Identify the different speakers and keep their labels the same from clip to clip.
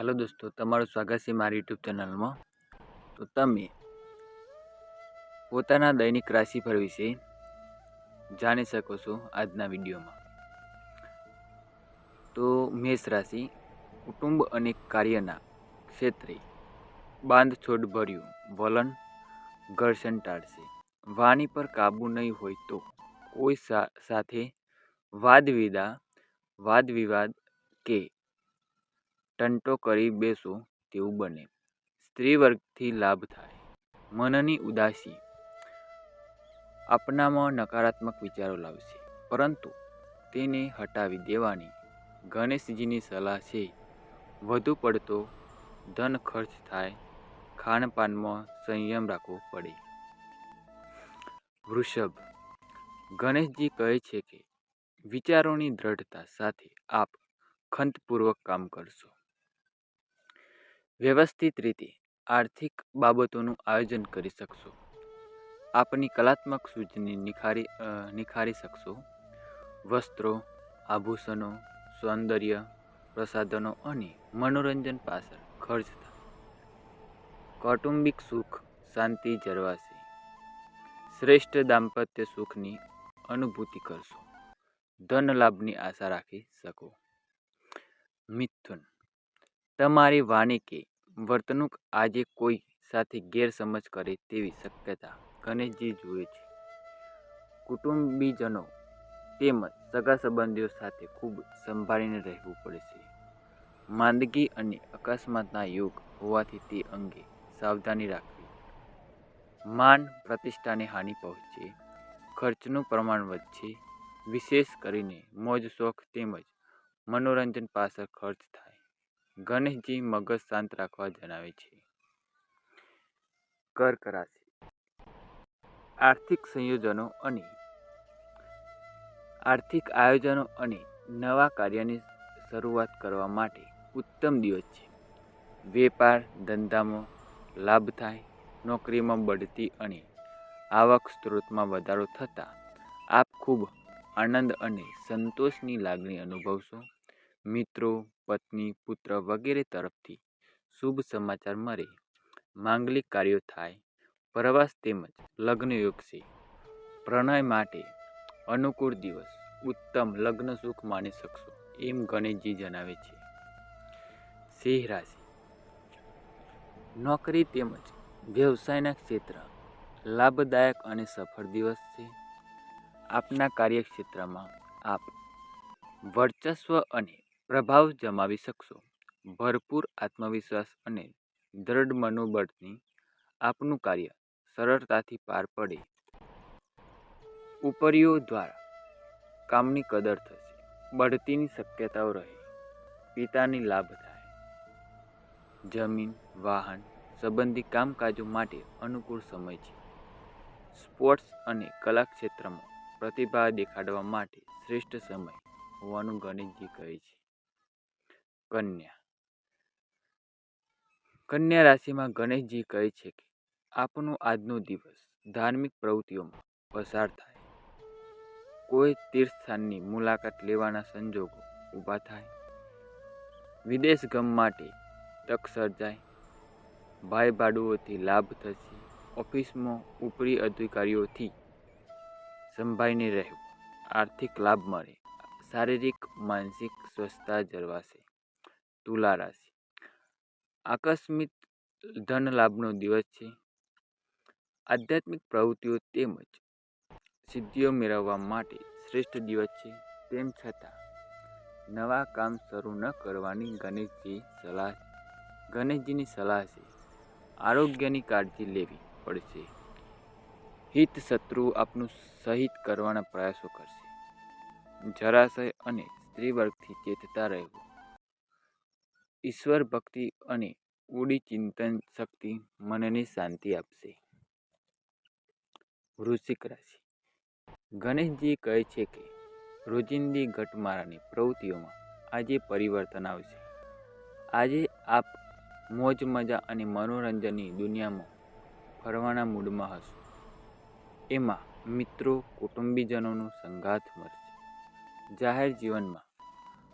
Speaker 1: Hello દોસ્તો, તમારું સ્વાગત છે મારી યુટ્યુબ ચેનલમાં. તો તમે પોતાના દૈનિક રાશિફળ વિશે જાણી શકો છો આજના વિડીયોમાં. તો મેષ રાશિ કુટુંબ અને કાર્યના ક્ષેત્રે બાંધછોડ ભર્યું વલણ ઘર્ષણ ટાળશે વાણી પર કાબુ નહીં હોય તો કોઈ સાથે વાદવિદા, વાદવિવાદ કે ટંટો કરી બેસો તેવું બને. સ્ત્રી વર્ગથી લાભ થાય. મનની ઉદાસી આપનામાં નકારાત્મક વિચારો લાવશે. પરંતુ તેને હટાવી દેવાની ગણેશજીની સલાહ છે. વધુ પડતો ધન ખર્ચ થાય. ખાનપાનમાં સંયમ રાખવો પડે. વૃષભ ગણેશજી કહે છે કે, વિચારોની દ્રઢતા સાથે આપ ખંતપૂર્વક કામ કરશો. વ્યવસ્થિત રીતે આર્થિક બાબતોનું આયોજન કરી શકશો. આપની કલાત્મક સૂઝને નિખારી નિખારી શકશો. વસ્ત્રો, આભૂષણો, સૌંદર્ય, પ્રસાધનો અને મનોરંજન પાછળ ખર્ચ થાય. કૌટુંબિક સુખ શાંતિ જળવાશે. શ્રેષ્ઠ દાંપત્ય સુખની અનુભૂતિ કરશો. ધન લાભની આશા રાખી શકો. મિથુન, તમારી વાણી કે વર્તણૂક આજે કોઈ સાથે ગેરસમજ કરે તેવી શક્યતા ગણેશજી જુએ છે. કુટુંબીજનો તેમજ સગા સંબંધીઓ સાથે ખૂબ સંભાળીને રહેવું પડશે માંદગી અને અકસ્માતના યોગ હોવાથી તે અંગે સાવધાની રાખવી. માન પ્રતિષ્ઠાને હાનિ પહોંચે, ખર્ચનું પ્રમાણ વધશે વિશેષ કરીને મોજ શોખ તેમજ મનોરંજન પાછળ ખર્ચ થાય. ગણેશજી મગજ શાંત રાખવા જણાવે છે. કર્ક રાશિ. આર્થિક સંયોજનો અને આર્થિક આયોજનો અને નવા કાર્યની શરૂઆત કરવા માટે ઉત્તમ દિવસ છે. વેપાર, ધંધામાં લાભ થાય, નોકરીમાં બઢતી અને આવક સ્ત્રોતમાં વધારો થતાં આપ ખૂબ આનંદ અને સંતોષની લાગણી અનુભવશો. મિત્રો, પત્ની, પુત્ર વગેરે તરફથી શુભ સમાચાર મળે. માંગલિક કાર્યો થાય. પ્રવાસ તેમજ લગ્ન યોગ છે. પ્રણય માટે અનુકૂળ દિવસ. ઉત્તમ લગ્ન સુખ માણી શકશો એમ ગણેશજી જણાવે છે. સિંહ રાશિ. નોકરી તેમજ વ્યવસાયના ક્ષેત્ર લાભદાયક અને સફળ દિવસ છે. આપના કાર્યક્ષેત્રમાં આપ વર્ચસ્વ અને પ્રભાવ જમાવી શકશો. ભરપૂર આત્મવિશ્વાસ અને દ્રઢ મનોબળથી આપનું કાર્ય સરળતાથી પાર પડે. ઉપરીઓ દ્વારા કામની કદર થશે. બઢતીની શક્યતાઓ રહે. પિતાની લાભ થાય. જમીન વાહન સંબંધી કામકાજો માટે અનુકૂળ સમય છે. સ્પોર્ટ્સ અને કલા ક્ષેત્રમાં પ્રતિભા દેખાડવા માટે શ્રેષ્ઠ સમય હોવાનું ગણેશજી કહે છે. કન્યા. કન્યા રાશિમાં ગણેશજી કહે છે કે, આપનો આજનો દિવસ ધાર્મિક પ્રવૃત્તિઓમાં પસાર થાય. કોઈ તીર્થસ્થાનની મુલાકાત લેવાના સંજોગો ઊભા થાય. વિદેશ ગમ માટે તક સર્જાય. ભાઈ ભાડુઓથી લાભ થશે. ઓફિસમાં ઉપરી અધિકારીઓથી સંભાળીને રહેવું. આર્થિક લાભ મળે. શારીરિક, માનસિક સ્વસ્થતા જળવાશે. તુલા રાશિ આકસ્મિક ધન લાભનો દિવસ છે. આધ્યાત્મિક પ્રવૃત્તિઓ તેમજ સિદ્ધિઓ મેળવવા માટે શ્રેષ્ઠ દિવસ છે. તેમ છતાં, નવા કામ શરૂ ન કરવાની ગણેશજી સલાહ, ગણેશજીની સલાહ છે. આરોગ્યની કાળજી લેવી પડશે. હિત શત્રુ આપનું સહિત કરવાના પ્રયાસો કરશે. જરાશય અને સ્ત્રી વર્ગથી ચેતતા રહેવું. ઈશ્વર ભક્તિ અને ઉડી ચિંતન શક્તિ મનને શાંતિ આપશે. વૃશ્ચિક રાશિ. ગણેશજી કહે છે કે, રોજિંદી ઘટમારાની પ્રવૃત્તિઓમાં આજે પરિવર્તન આવશે. આજે આપ મોજ, મજા અને મનોરંજનની દુનિયામાં ફરવાના મૂડમાં હશો. એમાં મિત્રો, કુટુંબીજનોનો સંગાથ મળશે. જાહેર જીવનમાં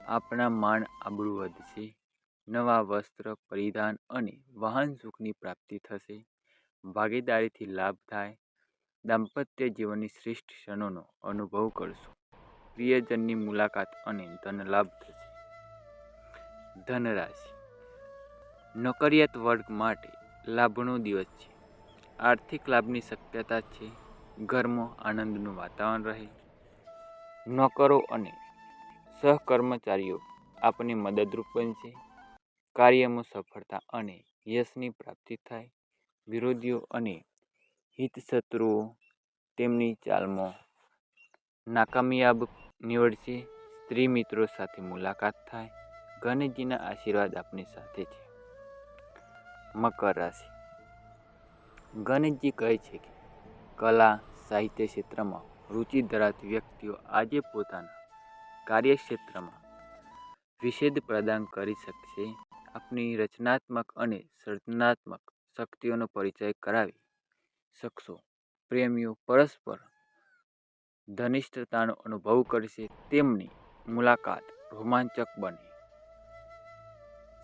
Speaker 1: આપણા માણ આબરૂ વધશે. નવા વસ્ત્ર, પરિધાન અને વાહન સુખની પ્રાપ્તિ થશે. ભાગીદારીથી લાભ થાય. દાંપત્ય જીવનની શ્રેષ્ઠ ક્ષણોનો અનુભવ કરશો. પ્રિયજનની મુલાકાત અને ધન લાભ થશે. ધનરાશિ. નોકરિયાત વર્ગ માટે લાભનો દિવસ છે. આર્થિક લાભની શક્યતા છે. ઘરમાં આનંદનું વાતાવરણ રહે. નોકરો અને સહકર્મચારીઓ આપની મદદરૂપ બનશે. કાર્યમાં સફળતા અને યશની પ્રાપ્તિ થાય. વિરોધીઓ અને હિતશત્રુઓ તેમની ચાલમાં નાકામયાબ નીવડશે. સ્ત્રી મિત્રો સાથે મુલાકાત થાય. ગણેશજીના આશીર્વાદ આપની સાથે છે. મકર રાશિ. ગણેશજી કહે છે કે, કલા, સાહિત્ય ક્ષેત્રમાં રુચિ ધરાવતી વ્યક્તિઓ આજે પોતાના કાર્યક્ષેત્રમાં વિષેદ પ્રદાન કરી શકશે આપની રચનાત્મક અને સર્જનાત્મક શક્તિઓનો પરિચય કરાવી શકશો. પ્રેમીઓ પરસ્પર ઘનિષ્ઠતાનો અનુભવ કરશે. તેમની મુલાકાત રોમાંચક બને.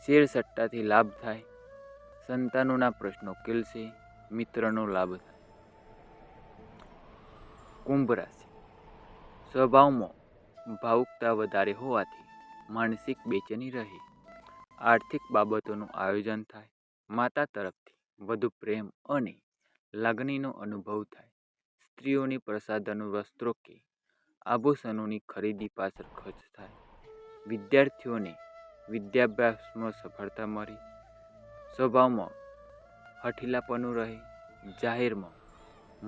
Speaker 1: શેર સટ્ટાથી લાભ થાય. સંતાનોના પ્રશ્નો ઉકેલશે મિત્રનો લાભ થાય. કુંભ રાશિ. સ્વભાવમાં ભાવુકતા વધારે હોવાથી માનસિક બેચેની રહે. આર્થિક બાબતોનું આયોજન થાય, માતા તરફથી વધુ પ્રેમ અને લાગણીનો અનુભવ થાય. સ્ત્રીઓની પ્રસાધનો વસ્ત્રો કે આભૂષણોની ખરીદી પાછળ ખર્ચ થાય. વિદ્યાર્થીઓને વિદ્યાભ્યાસમાં સફળતા મળી. સ્વભાવમાં હઠીલાપણું રહે. જાહેરમાં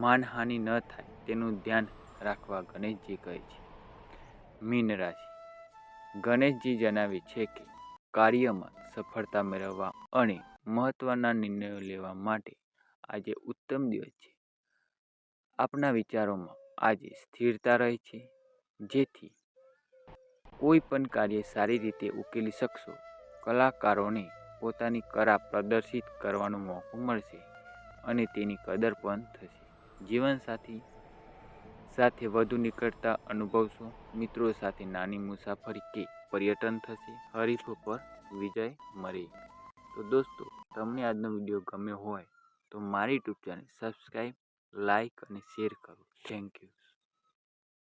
Speaker 1: માનહાનિ ન થાય તેનું ધ્યાન રાખવા ગણેશજી કહે છે. મીન રાશિ ગણેશજી જણાવે છે કે કાર્યમાં સફળતા મેળવવા અને મહત્ત્વના નિર્ણયો લેવા માટે આજે ઉત્તમ દિવસ છે. આપના વિચારોમાં આજે સ્થિરતા રહે છે. જેથી કોઈ પણ કાર્ય સારી રીતે ઉકેલી શકશો. કલાકારોને પોતાની કળા પ્રદર્શિત કરવાનો મોકો મળશે અને તેની કદર પણ થશે. જીવનસાથી સાથે વધુ નિકટતા અનુભવશો. મિત્રો સાથે નાની મુસાફરી કે પર્યટન થશે, હરીફો પર વિજય મળે. તો દોસ્તો, તમને આજનો વીડિયો ગમ્યો હોય, તો મારી યુટ્યુબ ચેનલ સબસ્ક્રાઈબ લાઈક અને શેર કરો. Thank you